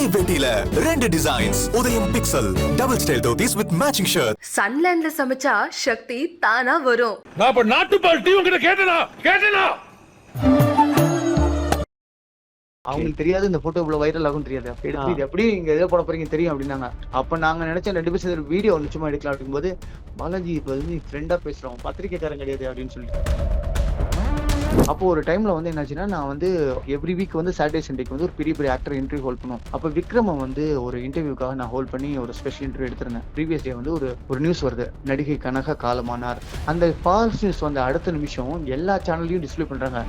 ஒரே வேட்டியில ரெண்டு designs Udhayam pixel double style dhotis with matching shirt சன்லேண்ட்ல சமைச்சா சக்தி தானா வரும். நான் இப்ப நாட்டுப்பால் டீ உங்ககிட்ட கேட்டனா? கேட்டனா? அவங்களுக்கு தெரியாது இந்த போட்டோ இவ்வளவு வைரல் ஆகும் தெரியாது. எடுத்து இது எப்படி நீங்க எதை போட போறீங்க தெரியும் அப்படின்னாங்க. அப்ப நாங்க நினைச்ச ரெண்டு பேரும் சேர்ந்து வீடியோ ஒன்று சும்மா எடுக்கலாம் அப்படிங்கும்போது பாலாஜி இப்ப வந்து ஃப்ரெண்டா பேசுறோம் பத்திரிக்கைக்காரன் கிடையாது அப்படின்னு சொல்லிட்டு. அப்போ ஒரு டைம்ல வந்து என்னாச்சுன்னா நான் வந்து எவ்ரி வீக் வந்து சாட்டர்டே சண்டேக்கு வந்து ஒரு பெரிய பெரிய ஆக்டர் இன்டர்வியூ ஹோல்ட் பண்ணுவோம் அப்போ விக்ரம வந்து ஒரு இன்டர்வியூக்காக நான் ஹோல்ட் பண்ணி ஒரு ஸ்பெஷல் இன்டர்வியூ எடுத்திருந்தேன். ப்ரீவியஸ் டே வந்து ஒரு ஒரு நியூஸ் வருது. நடிகை கனக காலமானார். அந்த ஃபால்ஸ் நியூஸ் வந்த அடுத்த நிமிஷம் எல்லா சேனல்லையும் டிஸ்ப்ளே பண்றாங்க.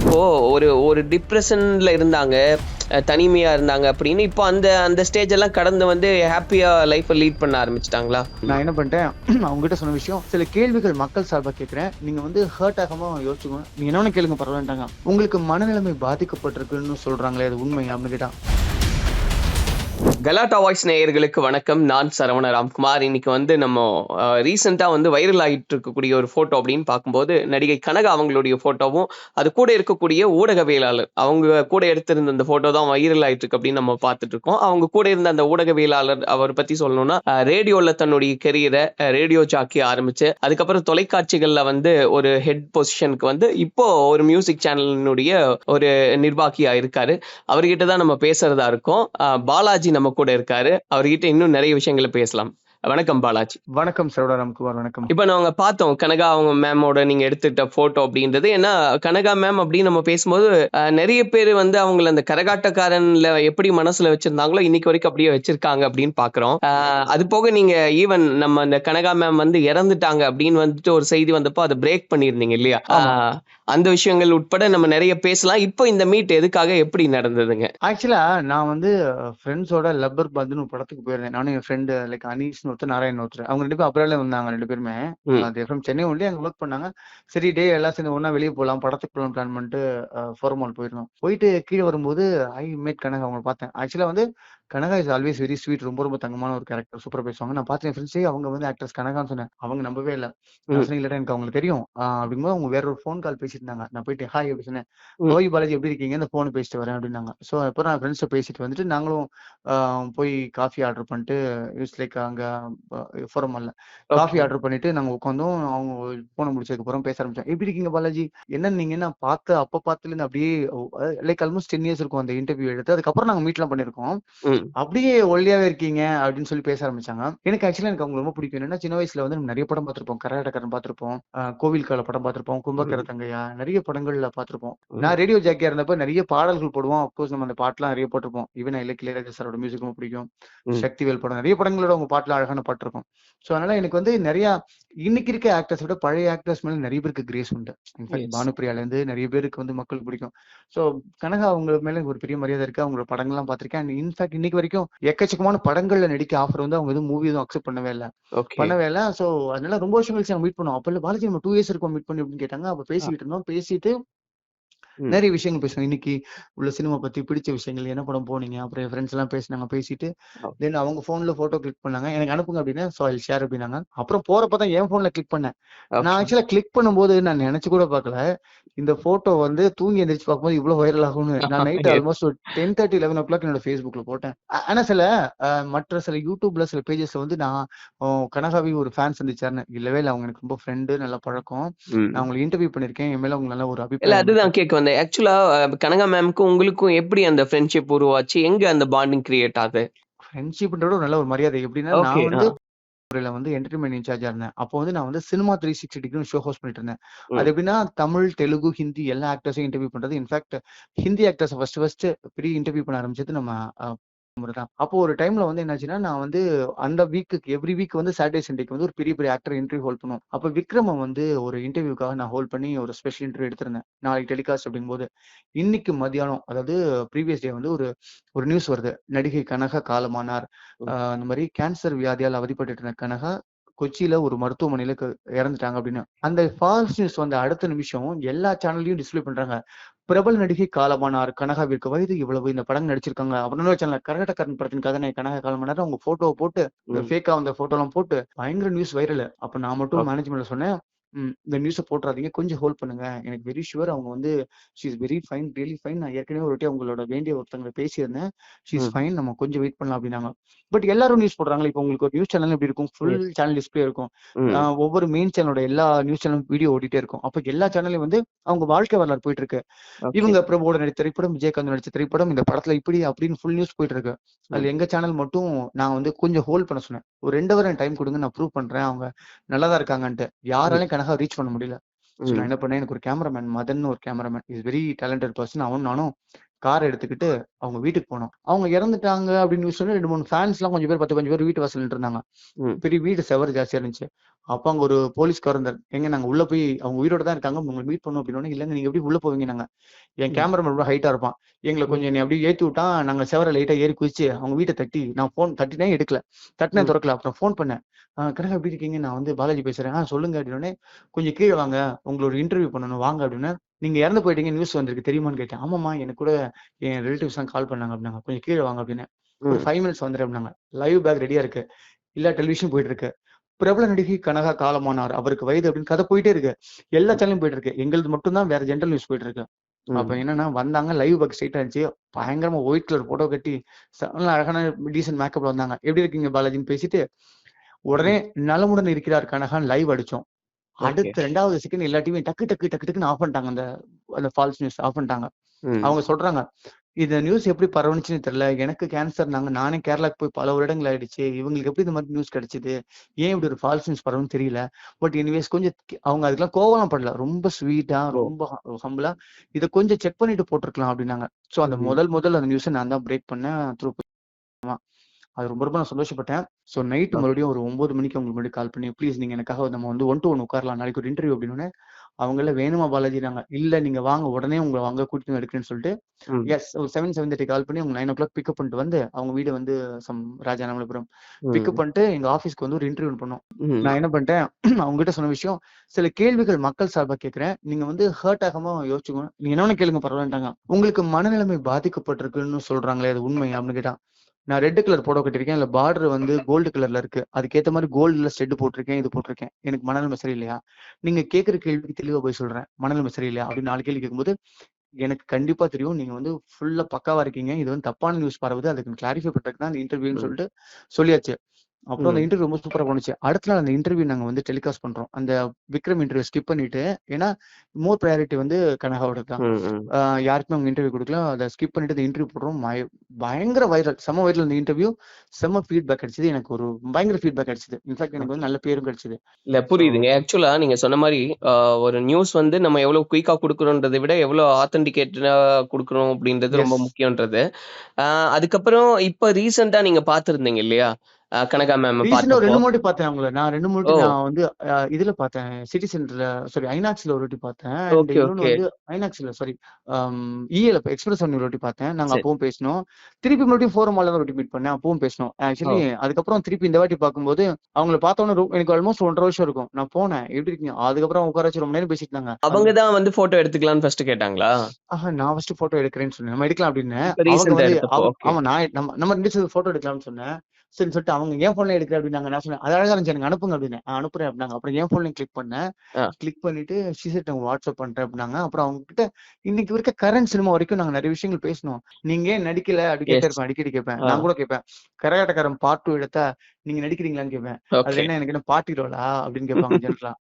இப்போ ஒரு ஒரு டிப்ரெஷன்ல இருந்தாங்க. தனிமையாக இருந்தாங்க அப்படின்னு. இப்போ அந்த அந்த ஸ்டேஜ் எல்லாம் கடந்து வந்து ஹாப்பியாக லைஃப்பை லீட் பண்ண ஆரம்பிச்சிட்டாங்களா? நான் என்ன பண்ணிட்டேன் அவங்ககிட்ட சொன்ன விஷயம் சில கேள்விகள் மக்கள் சார்பாக கேட்குறேன் நீங்கள் வந்து ஹர்ட் ஆகாமல் யோசிச்சுக்கோங்க. நீங்கள் என்ன ஒன்று கேளுங்க பரவாயில்லட்டாங்க உங்களுக்கு மனநிலைமை பாதிக்கப்பட்டிருக்குன்னு சொல்கிறாங்களே அது உண்மை அப்படின்னு கேட்டான் கலாட்டா வாய்ஸ் நேயர்களுக்கு வணக்கம். நான் சரவண ராம்குமார். இன்னைக்கு வந்து நம்ம ரீசெண்டாக வந்து வைரல் ஆகிட்டு இருக்கக்கூடிய ஒரு ஃபோட்டோ அப்படின்னு பார்க்கும்போது நடிகை கனகா அவங்களுடைய ஃபோட்டோவும் அது கூட இருக்கக்கூடிய ஊடகவியலாளர் அவங்க கூட எடுத்திருந்த அந்த ஃபோட்டோ தான் வைரல் ஆகிட்டு இருக்கு அப்படின்னு நம்ம பார்த்துட்டு இருக்கோம். அவங்க கூட இருந்த அந்த ஊடகவியலாளர் அவர் பற்றி சொல்லணும்னா ரேடியோவில் தன்னுடைய கெரியரை ரேடியோ ஜாக்கி ஆரம்பிச்சு அதுக்கப்புறம் தொலைக்காட்சிகளில் வந்து ஒரு ஹெட் பொசிஷனுக்கு வந்து இப்போ ஒரு மியூசிக் சேனலினுடைய ஒரு நிர்வாகியா இருக்காரு. அவர்கிட்ட தான் நம்ம பேசுறதா இருக்கோம். பாலாஜி நம்ம கூட இருக்காரு. அவர்கிட்ட இன்னும் நிறைய விஷயங்களை பேசலாம். வணக்கம் பாலாஜி. வணக்கம் சரவணராம் குமார் வணக்கம். இப்போ நாங்க பார்த்தோம் கனகா அவங்க மேமோட நீங்க எடுத்துட்ட போட்டோ அப்படின்றது. ஏன்னா கனகா மேம் அப்படின்னு நம்ம பேசும்போது நிறைய பேர் வந்து அவங்கள அந்த கரகாட்டக்காரன்ல எப்படி மனசுல வச்சிருந்தாங்களோ இன்னைக்கு வரைக்கும் அப்படியே வச்சிருக்காங்க அப்படின்னு பாக்குறோம். அது போக நீங்க ஈவன் நம்ம அந்த கனகா மேம் வந்து இறந்துட்டாங்க அப்படின்னு வந்துட்டு ஒரு செய்தி வந்தப்போ அதை பிரேக் பண்ணியிருந்தீங்க இல்லையா? அந்த விஷயங்கள் உட்பட நம்ம நிறைய பேசலாம். இப்போ இந்த மீட் எதுக்காக எப்படி நடந்ததுங்க? ஆக்சுவலா நான் வந்து ஃப்ரெண்ட்ஸோட லப்பர் பந்துன்னு ஒரு படத்துக்கு போயிருந்தேன். நானும் என் ஃப்ரெண்டு லைக் அனீஸ்னு ஒருத்தர் நாராயண் ஒருத்தர். அவங்க ரெண்டு பேரும் அப்புறம் வந்தாங்க ரெண்டு பேருமே. அது எஃப்எம் சென்னை ஒன்லி அங்க ஒர்க் பண்ணாங்க. சரி டே எல்லாம் சேர்ந்து ஒண்ணா வெளியே போகலாம் படத்துக்கு போகலாம் பிளான் பண்ணிட்டு ஃபோரம் மால் போயிருந்தோம். போயிட்டு கீழே வரும்போது ஐ மேட் கனகா அவங்களை பார்த்தேன். ஆக்சுவலா வந்து Kanaga is always very sweet ரொம்ப ரொம்ப தங்கமான ஒரு கேரக்டர் சூப்பரா பேசுவாங்க. நான் பார்த்தேன் ஃப்ரெண்ட்ஸே அவங்க வந்து ஆக்ட்ரஸ் கனகான்னு சொன்னேன். அவங்க நம்பவே இல்லை. நான் ம். சொன்னேன் இல்லடா எனக்கு அவங்களுக்கு தெரியும். அப்படிங்கும்போது அவங்க வேற ஒரு ஃபோன் கால் பேசிட்டு இருந்தாங்க. நான் போயிட்டு ஹாய் அப்படி சொன்னேன். ஓய் பாலாஜி எப்படி இருக்கீங்க? இந்த ஃபோன் பேசிட்டு வரேன். அப்படின்னாங்க. ஸோ அப்புறம் நான் ஃப்ரெண்ட்ஸை பேசிட்டு வந்துட்டு நாங்களும் போய் காஃபி ஆர்டர் பண்ணிட்டு இட்ஸ் லைக் அங்க ஃபோரமல்ல காஃபி. ஆர்டர் பண்ணிட்டு நாங்க உட்காந்தோம் அவங்க போன முடிச்சதுக்கு அப்புறம் பேச ஆரம்பிச்சோம் எப்படி இருக்கீங்க பாலாஜி? என்ன நீங்க என்ன பார்த்து அப்ப பார்த்துல இருந்து அப்படியே லைக் ஆல்மோஸ்ட் டென் இயர்ஸ் இருக்கும் அந்த இன்டர்வியூ எடுத்து. அதுக்கப்புறம் நாங்க மீட்லாம் பண்ணிருக்கோம். அப்படியே ஒல்லியாவே இருக்கீங்க அப்படின்னு சொல்லி பேச ஆரம்பிச்சாங்க. எனக்கு ஆக்சுவலா எனக்கு அவங்க ரொம்ப பிடிக்கும். என்னன்னா சின்ன வயசுல வந்து நிறைய படம் பார்த்திருப்போம். கரகாட்டக்காரன் பார்த்திருப்போம். கோவில் கால படம் பார்த்திருப்போம். கும்பக்கர தங்கையா நிறைய படங்கள்ல பார்த்திருப்போம். நான் ரேடியோ ஜாக்கியா இருந்தப்ப நிறைய பாடல்கள் போடுவோம். அப்கோர்ஸ் நம்ம அந்த பாட்டுலாம் நிறைய போட்டிருப்போம். ஈவன் இல்ல இளையராஜா சாரோட மியூசிக் ரொம்ப பிடிக்கும். சக்திவேல் படம் நிறைய படங்களோட உங்க பாட்டுல அழகான பாட்டு இருக்கும் சோ அதனால எனக்கு வந்து நிறைய இன்னைக்கு இருக்க ஆக்டர்ஸ் விட பழைய ஆக்டர்ஸ் மேல நிறைய பேருக்கு கிரேஸ் உண்டு. இன்ஃபேக்ட். பானுப்பிரியால இருந்து நிறைய பேருக்கு வந்து மக்களுக்கு பிடிக்கும். சோ கனகா அவங்க மேல ஒரு பெரிய மரியாதை இருக்கு. அவங்களோட படங்கள்லாம் பார்த்திருக்கேன். அண்ட் இன்ஃபேக்ட் இன்னைக்கு வரைக்கும் எக்கச்சக்கமான படங்கள்ல நடிக்க ஆஃபர் வந்து அவங்க எதுவும் மூவி எதுவும் அக்செப்ட் பண்ணவே இல்லை. பண்ணவே இல்லை. சோ அதனால ரொம்ப வருஷம் கழிச்சு மீட் பண்ணோம். அப்ப பாலாஜி நம்ம டூ இயர்ஸ் இருக்கோம் மீட் பண்ணி அப்படின்னு கேட்டாங்க. அப்ப பேசிக்கிட்டு இருந்தோம். பேசிட்டு. நிறைய விஷயங்கள் பேசுவோம் இன்னைக்கு உள்ள சினிமா பத்தி பிடிச்ச விஷயங்கள் என்ன படம் போனீங்க? அப்புறம் என் ஃப்ரெண்ட்ஸ் எல்லாம் பேசினாங்க. பேசிட்டு. தென் அவங்க போன்ல போட்டோ கிளிக் பண்ணாங்க. எனக்கு அனுப்புங்க அப்படின்னா ஐ ஷேர் அப்படின்னாங்க. அப்புறம் போறப்ப தான் என் போன்ல கிளிக் பண்ணேன். நான் ஆக்சுவலா கிளிக் பண்ணும்போது நான் நினைச்சு கூட பார்க்கல. இந்த போட்டோ வந்து தூங்கி எந்திரிச்சு பார்க்கும்போது இவ்வளவு வைரல் ஆகும்னு. நான் நைட். ஆல்மோஸ்ட் ஒரு ten thirty eleven o'clock என்னோட ஃபேஸ்புக்ல போட்டேன். ஆனா சில மற்ற சில யூடியூப்ல சில பேஜஸ்ல வந்து நான் கனகாவி ஒரு ஃபேன் சந்திச்சாருன்னு. இல்லவே இல்லை அவங்க எனக்கு ரொம்ப ஃப்ரெண்டு நல்ல பழக்கம். நான் உங்களை இன்டர்வியூ பண்ணிருக்கேன். என் மேல உங்களுக்கு நல்ல ஒரு அபிப்பிராயம். அதுதான் கேட்க வந்தேன் ஆக்சுவலா கனகா மேம்க்கும் உங்களுக்கும் எப்படி அந்த ஃப்ரெண்ட்ஷிப் உருவாச்சு? எங்க அந்த பாண்டிங் கிரியேட் ஆகுது? ஃப்ரெண்ட்ஷிப்ன்றோட ஒரு நல்ல ஒரு மரியாதை. எப்படின்னா நான் வந்து துறையில வந்து என்டர்டைன்மெண்ட் இன்சார்ஜா இருந்தேன். அப்போ வந்து நான் வந்து cinema three sixty degree show host பண்ணிட்டு இருந்தேன். அது எப்படின்னா தமிழ் தெலுங்கு ஹிந்தி எல்லா ஆக்டர்ஸையும் இன்டர்வியூ பண்றது. In fact Hindi actors first first பெரிய இன்டர்வியூ பண்ண ஆரம்பிச்சது நம்ம முறைதான். அப்போ ஒரு டைம்ல வந்து என்னாச்சுன்னா நான் வந்து அந்த வீக்குக்கு எவ்ரி வீக் வந்து சாட்டர்டே சண்டேக்கு வந்து ஒரு பெரிய பெரிய ஆக்டர் இன்டர்வியூ ஹோல்ட் பண்ணுவோம் அப்போ விக்ரம வந்து ஒரு இன்டர்வியூக்காக நான் ஹோல்ட் பண்ணி ஒரு ஸ்பெஷல் இன்டர்வியூ எடுத்திருந்தேன். நாளைக்கு டெலிகாஸ்ட் அப்படிங்கும்போது. இன்னைக்கு மதியானம் அதாவது ப்ரீவியஸ் டே வந்து ஒரு ஒரு நியூஸ் வருது. நடிகை கனகா காலமானார். அந்த மாதிரி கேன்சர் வியாதியால் அவதிப்பட்டு இருந்த கனகா கொச்சியில ஒரு மருத்துவமனையில இறந்துட்டாங்க அப்படின்னு. அந்த ஃபால்ஸ் நியூஸ் வந்து அடுத்த நிமிஷம் எல்லா சேனல்லையும் டிஸ்ப்ளே பண்றாங்க. பிரபல நடிகை காலமானார். கனகாவிற்கு வயது இவ்வளவு. இந்த படம் நடிச்சிருக்காங்க. அப்புறம் சேனல் கரகட்டக்காரன் படத்தின் கதனை கனகா காலமானார். அவங்க போட்டோவை போட்டு ம். ஃபேக்கா அந்த போட்டோ எல்லாம் போட்டு பயங்கர நியூஸ் வைரல் அப்ப நான் மட்டும். மேனேஜ்மெண்ட்ல சொன்னேன் இந்த நியூஸ போட்டுறாதீங்க. கொஞ்சம் ஹோல்ட் பண்ணுங்க. எனக்கு வெரி ஷூர் அவங்க வந்து she is very fine, really fine. நான் ஏற்கனவே ஒரு வாட்டி அவங்களோட வேண்டிய ஒருத்தங்கள பேசியிருந்தேன். She is. ஃபைன். நம்ம கொஞ்சம் வெயிட் பண்ணலாம் அப்டின்னாங்க. பட் எல்லாரும் நியூஸ் போடுறாங்கல்ல. இப்போ உங்களுக்கு ஒரு நியூஸ் சேனல் எப்படி இருக்கும்? ஃபுல். சேனல் டிஸ்ப்ளே இருக்கும். ஒவ்வொரு மெயின் சேனலோட எல்லா நியூஸ் சேனலும் வீடியோ ஓடிட்டே இருக்கும். அப்ப எல்லா சேனல்லயும் வந்து அவங்க வாழ்க்கை வரலாறு போயிட்டு இருக்கு. இவங்க பிரபுவோட நடித்த திரைப்படம், விஜயகாந்த் நடிச்ச திரைப்படம், இந்த படத்துல இப்படி அப்படின்னு ஃபுல் நியூஸ் போயிட்டு இருக்கு. அதுல. எங்க சேனல் மட்டும் நான் வந்து கொஞ்சம் ஹோல்ட் பண்ண சொன்னேன். ஒரு 2 ஹவர் எனக்கு டைம் குடுங்க. நான் ப்ரூவ் பண்றேன். அவங்க நல்லா தான் இருக்காங்கன்ட்டு. யாராலயும் கனகாவ ரீச் பண்ண முடியல. நான். என்ன பண்ணேன், எனக்கு ஒரு கேமராமேன் மதன்னு ஒரு cameraman. Is very talented person. அவனும் நானும் கார் எடுத்துக்கிட்டு அவங்க வீட்டுக்கு போனோம். அவங்க இறந்துட்டாங்க அப்படின்னு நியூஸ் சொன்னே 2, 3 ஃபேன்ஸ்லாம் கொஞ்சம் பேர் 10, 15 பேர் வீட்டு வாசல்ல நின்னுட்டுருந்தாங்க. ம். பெரிய வீடு செவரு ஜாஸ்தியா இருந்துச்சு. அப்ப அங்க ஒரு போலீஸ்காரர் இருந்தாரு. "ஏங்க நாங்க உள்ள போய் அவங்க உயிரோட தான் இருக்காங்க. உங்கள மீட் பண்ணணும்" அப்படின்னோனே, "இல்லங்க நீங்க எப்படி உள்ள போவீங்கன்னாங்க." என் ம். கேமராமேன் ரொம்ப ஹைட்டா இருப்பான். எங்கள. கொஞ்சம் என்னைய அப்படியே ஏத்தி விட்டான். நாங்க செவர லைட்டா ஏறி குதிச்சு அவங்க வீட்ட தட்டி, நான் ஃபோன் தட்டினேன் எடுக்கல. தட்டினேன் ம். தொறக்கல. அப்புறம் ஃபோன் பண்ணேன். "அ கனகா எப்படி இருக்கீங்க? நான் வந்து பாலாஜி பேசுறேன்." "ஆ சொல்லுங்க" அப்படின்னோனே, "கொஞ்சம் கீழ வாங்க. உங்கள ஒரு இன்டர்வியூ பண்ணணும் வாங்க" அப்படின்னேன். "நீங்க இறந்து போயிட்டீங்க. நியூஸ் வந்திருக்கு தெரியுமான்னு?" கேட்டேன். "ஆமாம்மா எனக்கு கூட என் ரிலேட்டிவ்ஸ்லாம் கால் பண்ணாங்க" அப்படின்னாங்க. "கொஞ்சம் கீழ வாங்க" அப்படின்னேன். "ஒரு. 5 மினிட்ஸ் வந்துர்றேன்" அப்படின்னாங்க. லைவ் பேக் ரெடியா இருக்கு. எல்லா டெலிவிஷனும் போயிட்டு இருக்கு. பிரபல நடிகை கனகா காலமானார். அவருக்கு வயது அப்படின்னு கதை போயிட்டே இருக்கு. எல்லா சேனலும் போயிட்டு இருக்கு. எங்களுது மட்டும் தான் வேற ஜெனரல் நியூஸ் போயிட்டு இருக்கு. அப்ப. என்னன்னா வந்தாங்க. லைவ் பேக் ஸ்ட்ரெயிட்டா இருந்துச்சு. பயங்கரமா ஒயிட் கலர் ஃபோட்டோ கட்டி, செம்ம அழகான டீசென்ட் மேக்கப்ல வந்தாங்க. "எப்படி இருக்கீங்க பாலாஜின்னு?" பேசிட்டு, உடனே. "நலமுடன் இருக்கிறார் கனகான்னு" லைவ் அடிச்சோம். அடுத்த 2வது செகண்ட் எல்லா டிவியும் டக்கு டக்கு டக்கு டக்குன்னு ஆஃப் பண்ணிட்டாங்க. அந்த அந்த ஃபால்ஸ் நியூஸ் ஆஃப் பண்ணிட்டாங்க. அவங்க சொல்றாங்க, "இந்த நியூஸ் எப்படி பரவுனுச்சுன்னு தெரியல. எனக்கு கேன்சர்னாங்க. நானே கேரளாக்கு போய் பல வருடங்கள் ஆயிடுச்சு. இவங்களுக்கு எப்படி இந்த மாரி நியூஸ் கிடைச்சது? ஏன் இப்படி ஒரு ஃபால்ஸ் நியூஸ் பரவும்னு தெரியல." பட் எனிவேஸ் கொஞ்சம் அவங்க அதுக்கெல்லாம் கோவம்லாம் படல. ரொம்ப ஸ்வீட்டா! ரொம்ப ஹம்பிளா, "இத கொஞ்சம் செக் பண்ணிட்டு போட்டுருக்கலாம்" அப்படின்னாங்க. ஸோ அந்த. முதல் முதல் அந்த நியூஸ நான் தான் பிரேக் பண்ணேன். த்ரூ ஆமா. அது ரொம்ப ரொம்ப நான் சந்தோஷப்பட்டேன். So night. மறுபடியும் ஒரு 9 மணிக்கு அவங்களுக்கு மறுபடியும் கால் பண்ணி, "ப்ளீஸ் நீங்க எனக்காக நம்ம வந்து ஒன் டூ ஒன் உட்காரலாம். நாளைக்கு ஒரு இன்டர்வியூ" அப்படின்னோனே, அவங்க எல்லாம் "வேணுமா பாலாஜின்னாங்க." "இல்ல நீங்க வாங்க. உடனே உங்கள அங்க கூட்டிட்டு எடுக்கிறேன்னு" சொல்லிட்டு. எஸ் ஒரு 7, 7:30 கால் பண்ணி அவங்க 9:00 பிக்கப் பண்ணிட்டு வந்து, அவங்க வீடு வந்து சம் ராஜாராமபுரம். பிக்கப். பண்ணிட்டு எங்க ஆஃபீஸ்க்கு வந்து ஒரு இன்டர்வியூ பண்ணோம். நான் என்ன பண்ணிட்டேன், அவங்ககிட்ட சொன்ன விஷயம், "சில கேள்விகள் மக்கள் சார்பா கேட்கிறேன். நீங்க வந்து ஹர்ட் ஆகாம யோசிச்சுக்கணும். நீங்க என்ன வேணா கேளுங்க பரவாயில்லன்ட்டாங்க." "உங்களுக்கு மனநிலைமை பாதிக்கப்பட்டிருக்குன்னு சொல்றாங்களே அது உண்மையா?" அப்படின்னு கேட்டான். நான் ரெட் கலர் புடவ கட்டியிருக்கேன். அதுல பார்டர் வந்து கோல்டு கலர்ல இருக்கு. அதுக்கேத்த மாரி கோல்டுல ஸ்டட் போட்டிருக்கேன். இது போட்டிருக்கேன். எனக்கு மனநிலைமை சரியில்லையா? நீங்க கேட்கிற கேள்விக்கு தெளிவா பதில் சொல்றேன். மனநிலைமை சரியில்லையா? அப்படின்னு 4 கேள்வி கேட்கும்போது, எனக்கு கண்டிப்பா தெரியும். நீங்க வந்து ஃபுல்லா பக்காவா இருக்கீங்க. இது வந்து தப்பான நியூஸ் பரவுது. அதுக்கு கிளாரிஃபை பண்றதுக்கு தான் இந்த இன்டர்வியூன்னு. சொல்லிட்டு சொல்லியாச்சு. அப்புறம் அந்த. இன்டர்வியூ ரொம்ப சூப்பரா போணுச்சு. அடுத்த நாள் அந்த இன்டர்வியூ நாங்க வந்து டெலிகாஸ்ட் பண்றோம். அந்த விக்ரம் இன்டர்வியூ ஸ்கிப் பண்ணிட்டு, ஏன்னா மோர் பிரையாரிட்டி வந்து கனகாவோடது தான். யாருக்குமே அவங்க இன்டர்வியூ குடுக்கல. அத ஸ்கிப் பண்ணிட்டு அந்த இன்டர்வியூ போடுறோம். பயங்கர வைரல். செம்ம வைரல் அந்த இன்டர்வியூ. செம்ம ஃபீட்பேக் கிடைச்சது. எனக்கு ஒரு பயங்கர ஃபீட்பேக் கிடைச்சது. இன்ஃபாக்ட் எனக்கு. வந்து நல்ல பேரும் கிடைச்சது. இல்ல ஸோ புரியுதுங்க. ஆக்சுவலா நீங்க சொன்ன அ ஒரு நியூஸ் வந்து நம்ம எவ்வளோ குயிக்கா குடுக்குறோன்றத விட, எவ்வளோ ஆத்தென்டிகேட்டடா குடுக்குறோம் அப்படின்றது ரொம்ப. முக்கியன்றது. அதுக்கப்புறம் இப்ப ரீசென்ட்டா நீங்க பார்த்திருந்தீங்க இல்லையா? கனகா மேம 2 வாட்டி பார்த்தேன் அவங்கள. நான் 2, 3 ஓ! வாட்டி நான் வந்து இதுல பார்த்தேன். சிட்டி சென்டர்ல சாரி ஐநாக்ஸ்ல ஒரு வாட்டி பார்த்தேன். அண்ட் ஓகே, இன்னொன்னு ஓகே. வந்து ஐநாக்ஸ் இல்ல சாரி இஏல எக்ஸ்பிரஸ் அவென்யூல ஒரு வாட்டி பார்த்தேன். நாங்க. அப்பவும் பேசினோம். திருப்பி மறுபடியும் ஃபோரம் மால்ல தான் மீட் பண்ணேன். அப்பவும் பேசினோம். ஓ! ஆக்சுவலி அதுக்கப்புறம் திருப்பி இந்த வாட்டி பார்க்கும்போது, அவங்கள பார்த்தோனே ரொ எனக்கு ஆல்மோஸ்ட் 1 1/2 வருஷம் இருக்கும். நான் போனேன். "எப்படி இருக்கீங்க?" அதுக்கப்புறம் உட்கார வச்சு ரொம்ப நேரம் பேசிட்டு இருந்தாங்க. அவங்க தான் வந்து ஃபோட்டோ எடுத்துக்கலான்னு ஃபர்ஸ்ட் கேட்டாங்களா? ஆஹா நான் ஃபர்ஸ்ட் ஃபோட்டோ எடுக்கிறேன்னு சொன்னேன். நம்ம எடுக்கலாம் ஓகே. ஆமா நான் நம்ம நம்ம 2 பேரும் ஃபோட்டோ எடுக்கலாம்னு சொன்னேன். சரின்னு சொல்லிட்டு அவங்க என் ஃபோன்ல எடுக்கிறேன் அப்படின்னாங்க. நான் சொன்னேன், "அது அழகா இருந்துச்சு எனக்கு அனுப்புங்க" அப்படின்னேன். "ஆ அனுப்புறேன்" அப்படின்னாங்க. அப்புறம் என் ஃபோன்லயும் கிளிக் பண்ணேன். கிளிக் பண்ணிட்டு, "ஷி செட் நான் வாட்ஸ்அப் பண்றேன்" அப்படின்னாங்க. அப்புறம் அவங்க கிட்ட இன்னைக்கு இருக்க கரண்ட் சினிமா வரைக்கும் நாங்க நெறைய விஷயங்கள் பேசினோம். "நீங்க ஏன் நடிக்கல?" அப்படி கேட்டே எஸ். இருப்பேன். அடிக்கடி கேட்பேன். நான் கூட கேட்பேன். கரகாட்டக்காரன் பார்ட் 2 எடுத்தா, நீங்க நடிக்கிறீங்களான்னு கேட்பேன். அதுல ஓகே. என்ன எனக்கு என்ன பார்ட்டி ரோலா? அப்படின்னு கேட்பாங்க ஜெனரலா.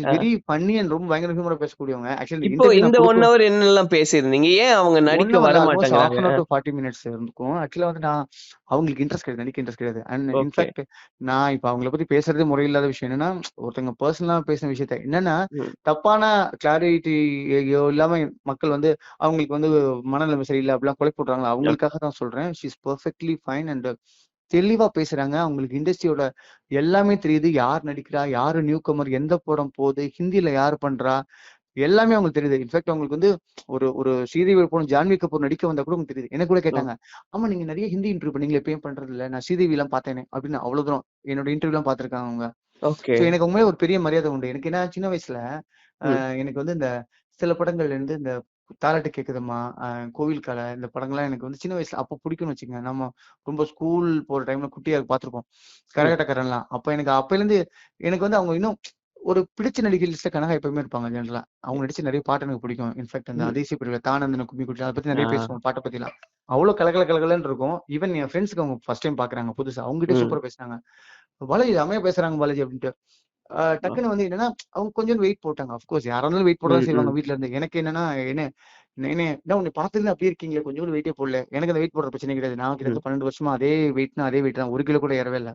அ. வெரி ஃபன்னி அண்ட் ரொம்ப பயங்கர ஹியூமரா பேசக்கூடியவங்க. ஆக்சுவலி இந்த இப்போ இன்டர்வியூ இந்த நான் 1 குடுக்கும் ஹவர் என்னெல்லாம் பேசியிருந்தீங்க? ஏன் அவங்க 1 நடிக்க வர ஆல்மோஸ்ட் ஹால்ஃப் மாட்டேங்கிறாங்க? அன் ஹவர் டூ 40 மினிட்ஸ் இருக்கும். ஆக்சுவலா வந்து நான் அவங்களுக்கு இன்ட்ரெஸ்ட் கிடையாது. நடிக்க இன்ட்ரெஸ்ட் கிடையாது. அண்ட். இன்ஃபாக்ட் நான் இப்ப அவங்கள பத்தி பேசுறதே முறையில்லாத விஷயம் என்னன்னா, ஒருத்தவங்க பெர்சனலா பேசின விஷயத்த என்னன்னா. தப்பான கிளாரிட்டியோ இல்லாம மக்கள் வந்து அவங்களுக்கு வந்து மனநிலைமை சரியில்ல அப்படிலாம் விடுறாங்கல்ல, ஓகே. அவங்களுக்காக தான் சொல்றேன். She is perfectly fine and தெளிவா பேசுறாங்க. அவங்களுக்கு இண்டஸ்ட்ரியோட எல்லாமே தெரியுது. யார் நடிக்கிறா? யாரு நியூ கமர்? எந்த படம் போகுது? ஹிந்தில யார் பண்றா? எல்லாமே அவங்களுக்கு தெரியுது. இன்ஃபாக்ட் அவங்களுக்கு வந்து ஒரு ஒரு ஸ்ரீதேவி பொண்ணு ஜான்வி கபூர் நடிக்க வந்தா கூட உங்களுக்கு தெரியுது. என்ன கூட! கேட்டாங்க. "ஆமா நீங்க நெறைய ஹிந்தி இன்டர்வியூ பண்ணீங்களே இப்ப ஏன் பண்றதில்ல? நான் ஸ்ரீதேவிலாம் பார்த்தேனே" அப்படின்னு அவ்வளவு தூரம் என்னோட இன்டர்வியூலாம் பார்த்திருக்காங்க அவங்க. ஓகே. ஸோ எனக்கு அவங்க மேல ஒரு பெரிய மரியாதை உண்டு. எனக்கு என்ன சின்ன வயசுல. எனக்கு வந்து இந்த சில படங்கள்ல இருந்து இந்த தாலாட்டு கேக்குதம்மா, அ கோவில் கால இந்த படங்கள்லாம் எனக்கு வந்து சின்ன வயசுல அப்ப பிடிக்கும்னு வச்சுக்கங்க. நம்ம ரொம்ப ஸ்கூல் போற டைம்ல குட்டியா பார்த்திருப்போம். கரகாட்டக்காரன்லாம். அப்ப எனக்கு அப்பைலருந்து எனக்கு வந்து அவங்க இன்னும் ஒரு பிடிச்ச நடிகை லிஸ்ட்ல கனகா எப்பவுமே இருப்பாங்க ஜெனரலா அவங்க நடிச்ச நிறைய பாட்டு எனக்கு பிடிக்கும். இன்ஃபேக்ட் அந்த ம். அதிசய பிரிவில் தானந்தன கும்மி குட்டி அதை பத்தி நிறைய. பேசுவோம் பாட்டை பத்திலாம். அவ்வளவு கலகல கலகலன்னு இருக்கும். ஈவன் என் ஃப்ரெண்ட்ஸ்க்கு அவங்க ஃபர்ஸ்ட் டைம் பாக்குறாங்க புதுசா. அவங்ககிட்ட. சூப்பரா பேசுனாங்க பாலாஜி அமையா பேசுறாங்க பாலாஜி அப்படின்ட்டு. டக்குன்னு வந்து என்னன்னா அவங்க கொஞ்சம் வெயிட் போட்டாங்க. அஃப்கோர்ஸ் யாரா இருந்தாலும் வெயிட் போட ம், செய்வாங்க ம். வீட்ல இருந்து. எனக்கு என்னன்னா என்ன என்ன உன்னை பார்த்ததுல அப்படியே இருக்கீங்களே கொஞ்சம் கூட வெயிட்டே போடல. எனக்கு அந்த வெயிட் போடுற பிரச்சனை கிடையாது. நான் கிட்டத்தட்ட பன்னெண்டு வருஷமா அதே வெயிட்னா அதே வெயிட் தான். ஒரு கிலோ கூட ஏறவே இல்லை.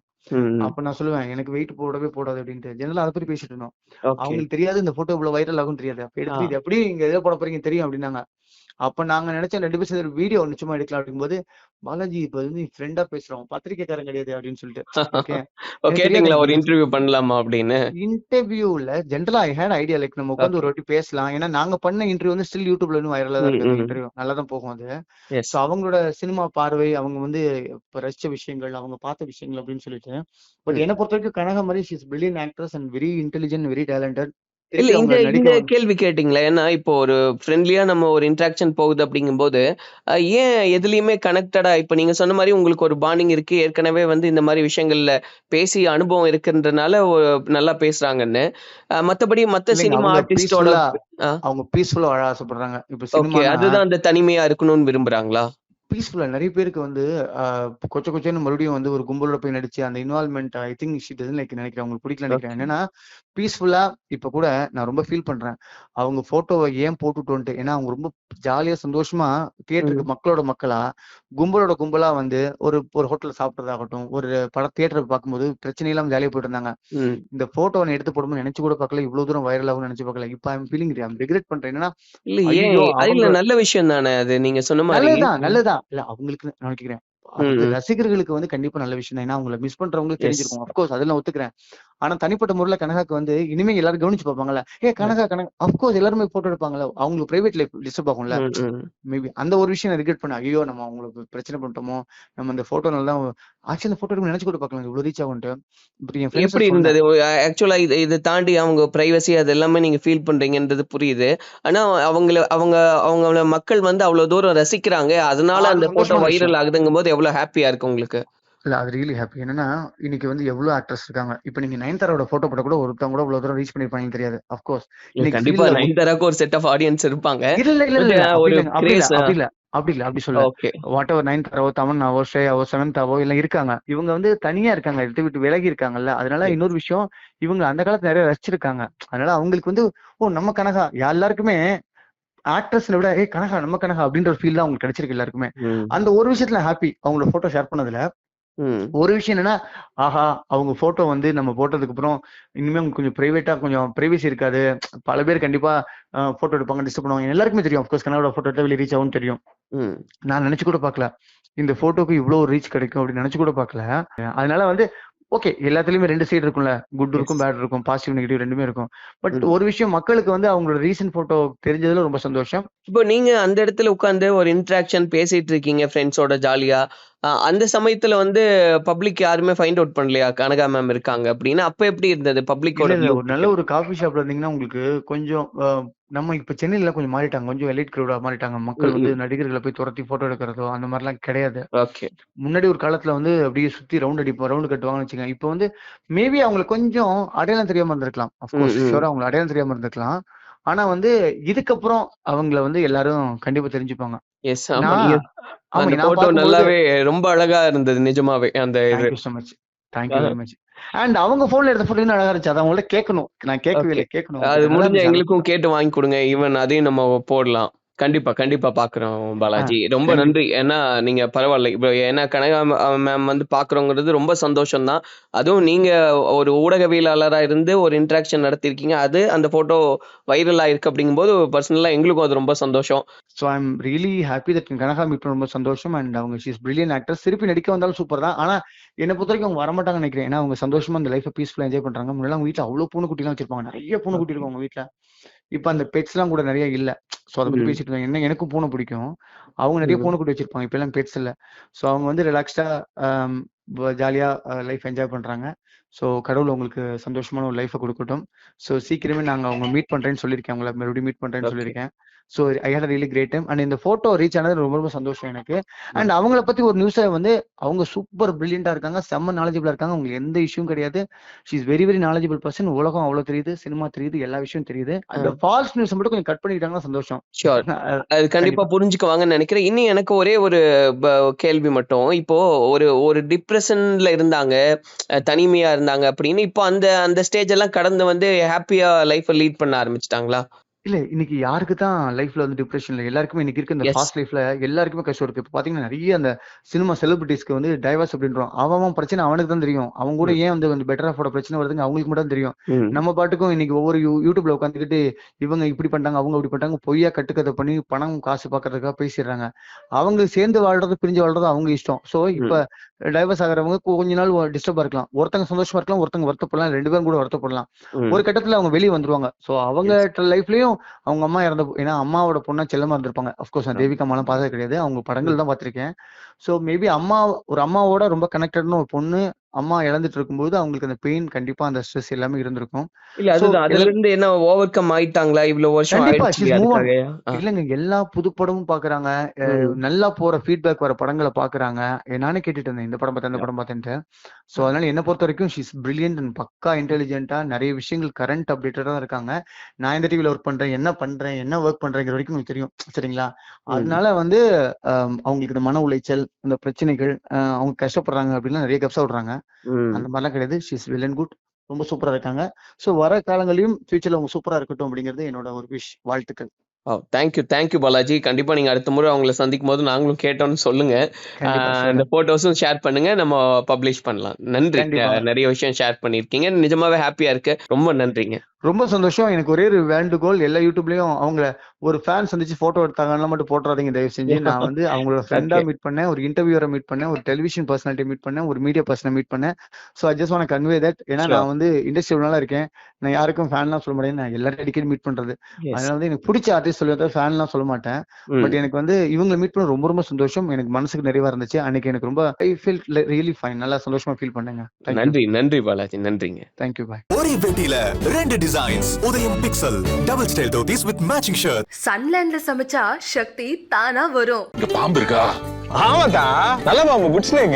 அப்ப நான் சொல்லுவேன் எனக்கு வெயிட் போடவே போடாது அப்படின்ட்டு. ஜெனரலா அதை பத்தி பேசிட்டு இருந்தோம். அவங்களுக்கு தெரியாது இந்த போட்டோ இவ்வளவு வைரல் ஆகும் தெரியாது. அப்ப எடுத்து. இது எப்படி இங்க எதை போட போறீங்க தெரியும் அப்படின்னாங்க. அப்ப நாங்க நினைச்சோம் ரெண்டு பேரும் சேர்ந்து வீடியோ நிச்சயமா எடுக்கலாம் அப்படிங்கும்போது பாலாஜி இப்ப வந்து ஃப்ரெண்டா பேசுறோம் பத்திரிக்கைக்காரன் கிடையாது அப்படின்னு சொல்லிட்டு. கேட்டீங்களா ஒரு இன்டர்வியூ பண்ணலாமா அப்படின்னு? இன்டர்வியூல ஜென்ரலா ஐ ஹேட் ஐடியா லைக் நம்ம உட்காந்து ஒரு வாட்டி பேசலாம். ஏன்னா நாங்க பண்ண இன்டர்வியூ வந்து ஸ்டில் யூடியூப்ல இன்னும் வைரலா தான் இருக்கு இன்டர்வியூ நல்லா தான் போகும் அது. ஸோ அவங்களோட சினிமா பார்வை அவங்க வந்து இப்ப ரசிச்ச விஷயங்கள் அவங்க பார்த்த விஷயங்கள் அப்படின்னு சொல்லிட்டு. பட் என்னை பொறுத்த வரைக்கும் கனகா மாதிரி she's brilliant actress and very intelligent very talented இல்ல இந்த இந்த கேள்வி கேட்டீங்களா ஏன்னா இப்போ ஒரு ஃப்ரெண்ட்லியா நம்ம ஒரு இன்ட்ராக்ஷன் போகுது அப்படிங்கும்போது ஏன் எதுலயுமே கனெக்டடா இப்போ நீங்க சொன்ன மாதிரி உங்களுக்கு ஒரு பாண்டிங் இருக்கு. ஏற்கனவே வந்து இந்த மாதிரி விஷயங்கள்ல பேசி அனுபவம் இருக்குன்றனால நல்லா பேசுறாங்கன்னு. மத்தபடி மத்த சினிமா அவங்க ஆர்டிஸ்டோட அவங்க பீஸ்ஃபுல்லா வாழ ஆசைப்படுறாங்க. இப்ப அதுதான் அந்த தனிமையா இருக்கணும்னு விரும்புறாங்களா? பீஸ்ஃபுல்லா நிறைய பேருக்கு வந்து கொச்ச கொச்சன்னு மறுபடியும் வந்து ஒரு கும்பலோட போய் நடிச்சு அந்த involvement I think she doesn't like நினைக்கிறேன். அவங்களுக்கு பிடிக்கல நினைக்கிறேன். என்னன்னா பீஸ்ஃபுல்லா இப்ப கூட நான் ரொம்ப ஃபீல் பண்றேன். அவங்க போட்டோவை ஏன் போட்டுட்டோன்ட்டு. ஏன்னா அவங்க ரொம்ப ஜாலியா சந்தோஷமா தியேட்டருக்கு மக்களோட மக்களா கும்பலோட கும்பலா வந்து ஒரு ஒரு ஹோட்டல்ல சாப்பிட்றதாகட்டும் ஒரு பட தியேட்டரை பார்க்கும்போது பிரச்சனை இல்லாம ஜாலியா போயிட்டு இருந்தாங்க. இந்த போட்டோவை எடுத்து போடும்போது நினைச்சு கூட பார்க்கல. இவ்வளவு தூரம் வைரல் ஆகும்னு நினைச்சு பார்க்கல. இப்ப ஐம் ஃபீலிங் ஐம் ரெக்ரெட் பண்றேன். என்னன்னா இல்ல நல்ல விஷயம் தானே அது? நீங்க சொன்ன மாதிரி. நல்லதுதான் நல்லதுதான். இல்ல அவங்களுக்கு நான் ம் ரசிகர்களுக்கு வந்து கண்டிப்பா நல்ல விஷயம் தான். ஏன்னா அவங்கள மிஸ் பண்றவங்களுக்கு தெரிஞ்சிருக்கும். அப்கோர்ஸ் அதெல்லாம் ஒத்துக்கிறேன். ஆனா தனிப்பட்ட முறையில கனகாக்கு வந்து இனிமே எல்லாரும் கவனிச்சு பார்ப்பாங்கல்ல. ஏ கனகா கனகா அப்கோர்ஸ் எல்லாருமே போட்டோ எடுப்பாங்கல்ல. அவங்களுக்கு பிரைவேட் லைஃப் டிஸ்டர்ப் ஆகும்ல. மேபி அந்த ஒரு விஷயம் ரிகரெட் பண்ண ஐயோ நம்ம அவங்களுக்கு பிரச்சனை பண்ணிட்டோமோ நம்ம இந்த போட்டோ நல்லா ஆக்சுவலி அந்த போட்டோ நினைச்சு கூட பார்க்கலாம் இவ்வளவு ரீச் ஆகும்ட்டு. எப்படி இருந்தது? ஆக்சுவலா இது இதை தாண்டி அவங்க பிரைவசி அது எல்லாமே நீங்க ஃபீல் பண்றீங்கன்றது புரியுது. ஆனா அவங்கள அவங்க அவங்கள மக்கள் வந்து அவ்வளவு தூரம் ரசிக்கிறாங்க. அதனால அது அந்த போட்டோ வைரல் ஆகுதுங்கும் போது எவ்வளவு ஹாப்பியா இருக்கு உங்களுக்கு? இல்ல அது ரியலி ஹாப்பி என்னன்னா இன்னைக்கு வந்து எவ்வளவு ஆக்ட்ரஸ் இருக்காங்க. இப்ப நீங்க நயன்தாரோட போட்டோ போட கூட ஒருத்தவங்க கூட இவ்வளவு தூரம் ரீச் பண்ணிருப்பாங்கன்னு தெரியாது. அப்கோர்ஸ் கண்டிப்பா நயன்தாராக்கு ஒரு செட் ஆஃப் ஆடியன்ஸ் இருப்பாங்க. இல்ல இல்ல இல்ல ஒரு அப்படி இல்ல அப்படி இல்ல அப்படி சொல்ல வாட் எவர் நைன்த் தரவோ தமன்னாவோ ஸ்ரேயாவோ செவன்த்தாவோ எல்லாம் இருக்காங்க. இவங்க வந்து தனியா இருக்காங்க. எடுத்து விட்டு விலகி இருக்காங்கல்ல. அதனால இன்னொரு விஷயம் இவங்க அந்த காலத்துல நிறைய ரசிச்சிருக்காங்க. அதனால அவங்களுக்கு வந்து ஓ நம்ம கனகா. எல்லாருக்குமே ஆக்ட்ரஸ்ல விட ஏ கனகா நம்ம கனகா அப்படின்ற ஒரு ஃபீல் தான் அவங்களுக்கு கிடைச்சிருக்கு எல்லாருக்குமே. அந்த ஒரு விஷயத்துல ஹாப்பி அவங்களோட போட்டோ ஷேர் பண்ணதுல ஒரு விஷயம் என்னன்னா ஆஹா அவங்க போட்டோ வந்து நம்ம போட்டதுக்கு அப்புறம் இனிமே அவங்க கொஞ்சம் பிரைவேட்டா கொஞ்சம் பிரைவசி இருக்காது. பல பேர் கண்டிப்பா போட்டோ எடுப்பாங்க டிஸ்டர்ப் பண்ணுவாங்க. எல்லாருக்குமே தெரியும். அப்கோர்ஸ் கனவோட போட்டோ வெளியே ரீச் ஆகும்னு தெரியும். நான் நினைச்சு கூட பார்க்கல. இந்த போட்டோக்கு இவ்வளவு ரீச் கிடைக்கும் அப்படின்னு நினைச்சு கூட பார்க்கல. அதனால வந்து ஓகே எல்லாத்துலயுமே ரெண்டு சைடு இருக்கும்ல. குட் இருக்கும் பேட் இருக்கும் பாசிட்டிவ் நெகட்டிவ் ரெண்டுமே இருக்கும். பட் ஒரு விஷயம் மக்களுக்கு வந்து அவங்களோட ரீசன்ட் போட்டோ தெரிஞ்சதுல ரொம்ப சந்தோஷம். இப்போ நீங்க அந்த இடத்துல உட்காந்து ஒரு இன்ட்ராக்ஷன் பேசிட்டு இருக்கீங்க ஃப்ரெண்ட்ஸோட ஜாலியா அந்த சமயத்துல வந்து பப்ளிக் யாருமே ஃபைண்ட் அவுட் பண்ணலையா? கனகா மேம் இருக்காங்க அப்படின்னு. அப்ப எப்படி இருந்தது பப்ளிக்கோட நல்ல ஒரு காஃபி ஷாப்ல இருந்தீங்கன்னா உங்களுக்கு கொஞ்சம் நம்ம இப்ப சென்னையில கொஞ்சம் மாறிட்டாங்க. கொஞ்சம் எலைட் கிரௌடா மாறிட்டாங்க. மக்கள் வந்து நடிகர்களை போய் துரத்தி போட்டோ எடுக்கிறதோ அந்த மாதிரிலாம் கிடையாது. ஓகே. முன்னாடி ஒரு காலத்துல வந்து அப்படியே சுத்தி ரவுண்ட் அடிப்போம் ரவுண்ட் கட்டுவாங்கன்னு வச்சுக்கோங்க. இப்போ வந்து மேபி அவங்களுக்கு கொஞ்சம் அடையாளம் தெரியாம இருந்திருக்கலாம். ம் ஷோரா அவங்களுக்கு அடையாளம் தெரியாம இருந்திருக்கலாம். ஆனா வந்து இதுக்கப்புறம் அவங்கள வந்து எல்லாரும் கண்டிப்பா தெரிஞ்சுப்பாங்க. எஸ் ஆமா. அந்த போட்டோ நல்லாவே ரொம்ப அழகா இருந்தது நிஜமாவே அந்த இது. தேங்க்யூ வெரி மச் அண்ட் அவங்க போன்ல எடுத்த போட்டோ இன்னும் அழகா இருந்துச்சு. அதை அவங்கள்ட்ட கேட்கணும். நான் கேட்கவே இல்லை கேட்கணும். அது முடிஞ்ச எங்களுக்கும் கேட்டு வாங்கி கொடுங்க. ஈவன் அதையும் நம்ம போடலாம். கண்டிப்பா கண்டிப்பா பாக்குறோம் பாலாஜி. ரொம்ப நன்றி. ஏன்னா நீங்க பரவாயில்ல. இப்போ ஏன்னா கனகா மேம் வந்து பாக்குறோங்கிறது ரொம்ப சந்தோஷம் தான் அதுவும் நீங்க ஒரு ஊடகவியலாளரா இருந்து ஒரு இன்ட்ராக்ஷன் நடத்திருக்கீங்க. அது அந்த போட்டோ வைரல் ஆயிருக்கு அப்படிங்கும்போது பர்சனலா எங்களுக்கும் அது ரொம்ப சந்தோஷம். So I'm really happy that Kanaga meet ரொம்ப சந்தோஷம். அண்ட் அவங்க ஷீஸ் பிரில்லியன் ஆக்டர் திருப்பி நடிக்க வந்தாலும் சூப்பர் தான். ஆனா என்னை பொறுத்த வரைக்கும் அவங்க வரமாட்டாங்கன்னு நினைக்கிறேன். ஏன்னா அவங்க சந்தோஷமா அந்த லைஃபை பீஸ்ஃபுல்லா என்ஜாய் பண்றாங்க. முன்னாடி அவங்க வீட்டில் அவ்வளோ பூனை குட்டிலாம் வச்சிருப்பாங்க. நிறைய பூனை குட்டி இருக்கும் அவங்க வீட்டில் இப்போ அந்த பெட்ஸ்லாம் கூட நிறைய இல்ல. ஸோ அதை பத்தி பேசிட்டு இருந்தாங்க என்ன எனக்கும் பூனை பிடிக்கும். அவங்க நிறைய பூனை குட்டி வச்சிருப்பாங்க. இப்போ எல்லாம் பெட்ஸ் இல்ல. ஸோ அவங்க வந்து ரிலாக்ஸ்டா ஜாலியா லைஃப் என்ஜாய் பண்றாங்க. ஸோ கடவுள் உங்களுக்கு சந்தோஷமான ஒரு லைஃபை கொடுக்கட்டும். ஸோ சீக்கிரமே நாங்கள் அவங்க மீட் பண்ணுறேன்னு சொல்லியிருக்கேன் அவங்கள மறுபடியும் மீட் பண்ணுறேன்னு. சொல்லியிருக்கேன். So I had really great time and இந்த ஃபோட்டோ ரீச் ஆனது ரொம்ப ரொம்ப சந்தோஷம் எனக்கு. அண்ட் அவங்கள பற்றி ஒரு நியூஸை வந்து அவங்க சூப்பர் பிரில்லியண்டாக இருக்காங்க. செம்ம நாலேஜபிளாக இருக்காங்க. அவங்களுக்கு எந்த இஷ்யூவும் கிடையாது. She is very very knowledgeable person உலகம் அவ்வளோ தெரியுது. சினிமா தெரியுது. எல்லா விஷயம் தெரியுது. அந்த ஃபால்ஸ் நியூஸ் மட்டும் கொஞ்சம் கட் பண்ணிக்கிட்டாங்கன்னா சந்தோஷம். ஷியோர் அது கண்டிப்பா புரிஞ்சுக்குவாங்கன்னு நினைக்கிறேன். இன்னும் எனக்கு ஒரே ஒரு கேள்வி மட்டும். இப்போ ஒரு ஒரு டிப்ரெஷன்ல இருந்தாங்க. தனிமையா இருந்தாங்க அப்படின்னு. இப்போ அந்த அந்த ஸ்டேஜ் எல்லாம் கடந்து வந்து ஹாப்பியா லைஃப் லீட் பண்ண ஆரம்பிச்சிட்டாங்களா? இல்ல இன்னைக்கு யாருக்கு தான் லைஃப்ல வந்து டிப்ரெஷன்ல எல்லாருக்குமே இன்னைக்கு இருக்க இந்த. ஃபாஸ்ட் லைஃப்ல எல்லாருக்குமே கஷ்டம் இருக்கு. இப்போ பாத்தீங்கன்னா நிறைய அந்த சினிமா செலிபிரிட்டிஸ்க்கு வந்து டைவர்ஸ் அப்படின்றோம். அவன் பிரச்சனை அவனுக்கு தான் தெரியும். அவங்க கூட ஏன் வந்து கொஞ்சம் பெட்டர் ஆஃபோட பிரச்சனை வருதுங்க அவங்களுக்கு மட்டும் தெரியும். நம்ம பாட்டுக்கும் இன்னைக்கு ஒவ்வொரு யூடியூப்ல உட்காந்துக்கிட்டு இவங்க இப்படி பண்ணிட்டாங்க அவங்க இப்படி பண்ணிட்டாங்க பொய்யா கட்டுக்கதை பண்ணி பணம் காசு பாக்குறதுக்காக பேசிடுறாங்க. அவங்க சேர்ந்து வாழ்றது பிரிஞ்சு வாழ்றது அவங்க இஷ்டம். சோ இப்ப டைவர்ஸ் ஆகிறவங்க கொஞ்ச நாள் டிஸ்டர்பா இருக்கலாம். ஒருத்தங்க சந்தோஷமா இருக்கலாம் ஒருத்தங்க வருத்தப்படலாம் ரெண்டு பேரும் கூட வருத்தப்படலாம். ஒரு கட்டத்துல அவங்க வெளியே வந்துருவாங்க. சோ அவங்க லைஃப்லயும் அவங்க அம்மா இறந்த ஏன்னா அம்மாவோட பொண்ணா செல்லமா இருந்திருப்பாங்க. அஃப்கோர்ஸ் நான் தேவிகா அம்மாலாம் பார்த்தது கிடையாது. அவங்க படங்கள் தான் பார்த்திருக்கேன். சோ மேபி அம்மா ஒரு அம்மாவோட ரொம்ப கனெக்டட்னு ஒரு பொண்ணு அம்மா இழந்துட்டு இருக்கும்போது அவங்களுக்கு அந்த பெயின் கண்டிப்பா அந்த ஸ்ட்ரெஸ் எல்லாமே இருந்திருக்கும். இல்ல அதுதான் அதுல இருந்து என்ன ஓவர் கம் ஆயிட்டாங்களா? இவ்வளவு வருஷம். இல்லைங்க எல்லா புது படமும் பாக்குறாங்க. நல்லா போற ஃபீட்பேக் வர படங்களை பாக்குறாங்க. நானே கேட்டுட்டு இருந்தேன் இந்த படம் பார்த்தேன் இந்த படம் பார்த்தேன்ட்டு சோ அதனால என்ன பொறுத்த வரைக்கும் ஷீஸ் பிரில்லியன்ட் அண்ட் பக்கா இன்டெலிஜென்ட்டா நிறைய விஷயங்கள் கரண்ட் அப்டேட்டடா இருக்காங்க. நான் இந்த டிவில ஒர்க் பண்றேன் என்ன பண்றேன் என்ன ஒர்க் பண்றேங்கிற வரைக்கும் உங்களுக்கு தெரியும். சரிங்களா? அதனால வந்து அவங்களுக்கு இந்த மன உளைச்சல் இந்த பிரச்சனைகள் அவங்க கஷ்டப்படுறாங்க அப்படின்னா நிறைய கப்ஸா விடுறாங்க. அந்த மாதிரிலாம் கிடையாது. ஷீஸ் வெல் அண்ட் குட் ரொம்ப சூப்பரா இருக்காங்க. சோ வர காலங்களையும் ஃபியூச்சர்ல அவங்க சூப்பரா இருக்கட்டும் அப்படிங்கிறது என்னோட ஒரு விஷ் வாழ்த்துக்கள். ஓ thank you thank you Balaji. கண்டிப்பா நீங்க அடுத்த முறை அவங்கள சந்திக்கும் போது நாங்களும் கேட்டோம்னு சொல்லுங்க. இந்த போட்டோஸும் ஷேர் பண்ணுங்க. நம்ம பப்ளிஷ் பண்ணலாம். நன்றி. நிறைய விஷயம் ஷேர் பண்ணிருக்கீங்க நிஜமாவே ஹாப்பியா இருக்கு. ரொம்ப நன்றிங்க. ரொம்ப சந்தோஷம். எனக்கு ஒரே ஒரு வேண்டுகோள் எல்லா யூடியூப்லயும் அவங்கள ஒரு ஃபேன் சந்திச்சு போட்டோ எடுத்தாங்கன்னா மட்டும் போட்டுறாதீங்க. தயவு செஞ்சு நான் வந்து அவங்களோட ஃப்ரெண்டா. மீட் பண்ணேன் ஒரு இன்டர்வியூரை மீட் பண்ணேன் ஒரு டெலிவிஷன் பர்சனாலிட்டி மீட் பண்ணேன் ஒரு மீடியா பர்சனை மீட் பண்ணேன். So I just want convey that ஏன்னா. நான் வந்து இண்டஸ்ட்ரி நாளா இருக்கேன். நான் யாருக்கும் ஃபேன்லாம் சொல்ல மாட்டேன். நான் எல்லாரும் அடிக்கடி மீட் பண்றது. அதனால வந்து எனக்கு பிடிச்ச ஆர்டிஸ்ட் சொல்லுவதை ஃபேன்லாம் சொல்ல மாட்டேன். பட் எனக்கு வந்து இவங்களை மீட் பண்ண ரொம்ப ரொம்ப சந்தோஷம். எனக்கு மனசுக்கு நிறைவா இருந்துச்சு. அன்னைக்கு எனக்கு ரொம்ப ஐ ஃபீல் ரியலி ஃபைன் நல்லா சந்தோஷமா ஃபீல் பண்ணேங்க. நன்றி நன்றி பாலாஜி. நன்றிங்க. தேங்க்யூ பாய் ஒரே வேட்டியில ரெண்டு designs Udhayam pixel double style dhotis with matching shirt சன்லேண்ட்ல சமைச்சா சக்தி தானா வரும். இங்க பாம்பு இருக்கா? ஆமாக்கா நல்ல பாம்பு குட் ஸ்னேக்